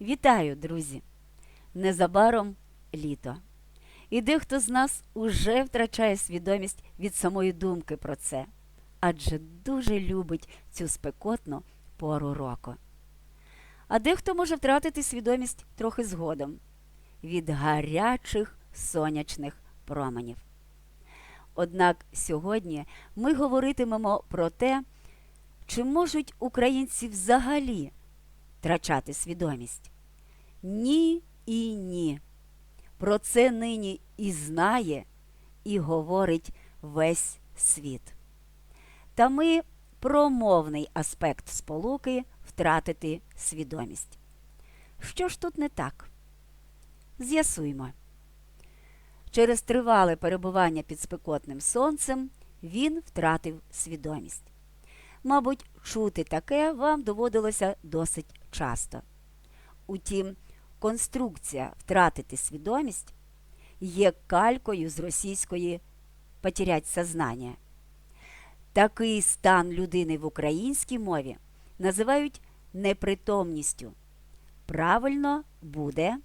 Вітаю, друзі! Незабаром літо. І дехто з нас уже втрачає свідомість від самої думки про це, адже дуже любить цю спекотну пору року. А дехто може втратити свідомість трохи згодом від гарячих сонячних променів. Однак сьогодні ми говоритимемо про те, чи можуть українці взагалі втрачати свідомість. Ні і ні. Про це нині і знає, і говорить весь світ. Та ми про мовний аспект сполуки втратити свідомість. Що ж тут не так? З'ясуймо. Через тривале перебування під спекотним сонцем він втратив свідомість. Мабуть, чути таке вам доводилося досить часто. Утім, конструкція втратити свідомість є калькою з російської потерять сознання. Такий стан людини в українській мові називають непритомністю. Правильно буде.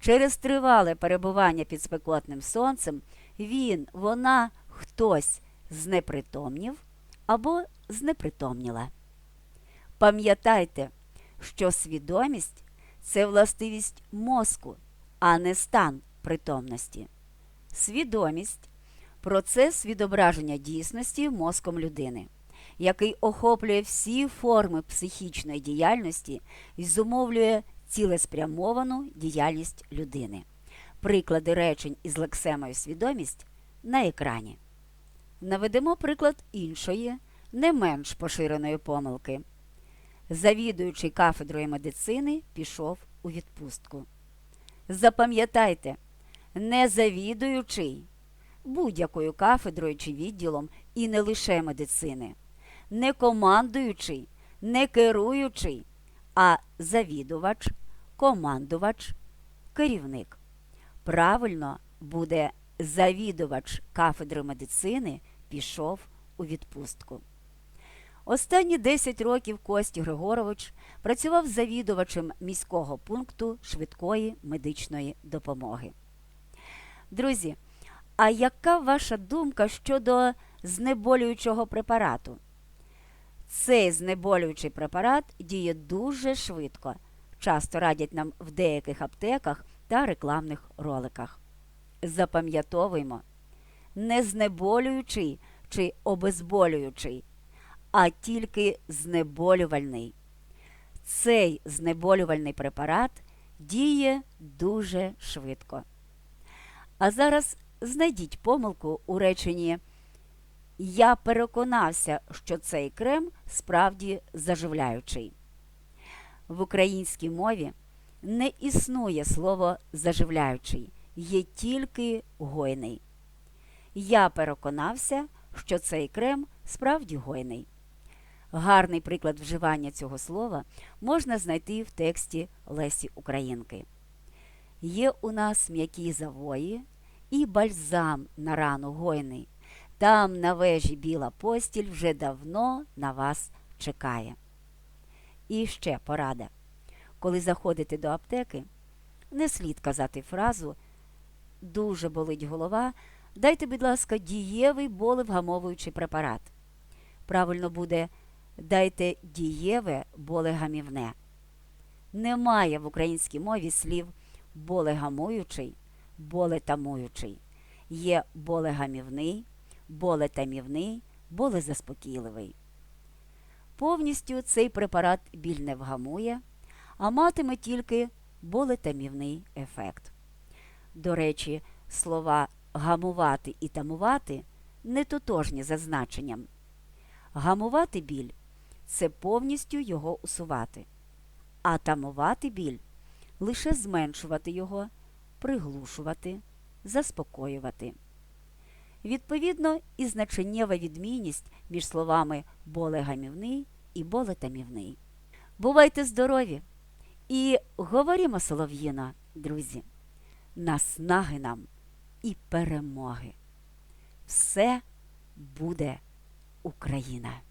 Через тривале перебування під спекотним сонцем він, вона, хтось знепритомнів або знепритомніла. Пам'ятайте, що свідомість це властивість мозку, а не стан притомності. Свідомість процес відображення дійсності мозком людини, який охоплює всі форми психічної діяльності і зумовлює цілеспрямовану діяльність людини. Приклади речень із лексемою свідомість на екрані. Наведемо приклад іншої, не менш поширеної помилки. Завідуючий кафедрою медицини пішов у відпустку. Запам'ятайте, не завідуючий будь-якою кафедрою чи відділом і не лише медицини, не командуючий, не керуючий, а завідувач, командувач, керівник. Правильно буде завідувач кафедри медицини пішов у відпустку. Останні 10 років Кості Григорович працював завідувачем міського пункту швидкої медичної допомоги. Друзі, а яка ваша думка щодо знеболюючого препарату? Цей знеболюючий препарат діє дуже швидко. Часто радять нам в деяких аптеках та рекламних роликах. Запам'ятовуємо, не знеболюючий чи обезболюючий, а тільки знеболювальний. Цей знеболювальний препарат діє дуже швидко. А зараз знайдіть помилку у реченні Я переконався, що цей крем справді заживляючий. В українській мові не існує слово заживляючий, є тільки гойний. Я переконався, що цей крем справді гойний. Гарний приклад вживання цього слова можна знайти в тексті Лесі Українки. Є у нас м'які завої і бальзам на рану гойний. Там на вежі біла постіль вже давно на вас чекає. І ще порада. Коли заходите до аптеки, не слід казати фразу Дуже болить голова. Дайте, будь ласка, дієвий болевгамовуючий препарат. Правильно буде дайте дієве болегамівне. Немає в українській мові слів болегамуючий, болетамуючий. Є болегамівний, болетамівний, болезаспокійливий. Повністю цей препарат біль не вгамує, а матиме тільки болетамівний ефект. До речі, слова гамувати і тамувати не тотожні за значенням. Гамувати біль це повністю його усувати, а тамувати біль лише зменшувати його, приглушувати, заспокоювати. Відповідно, і значеннєва відмінність між словами болегамівний і болетамівний. Бувайте здорові! І говоримо солов'їно, друзі, наснаги нам і перемоги. Все буде Україна!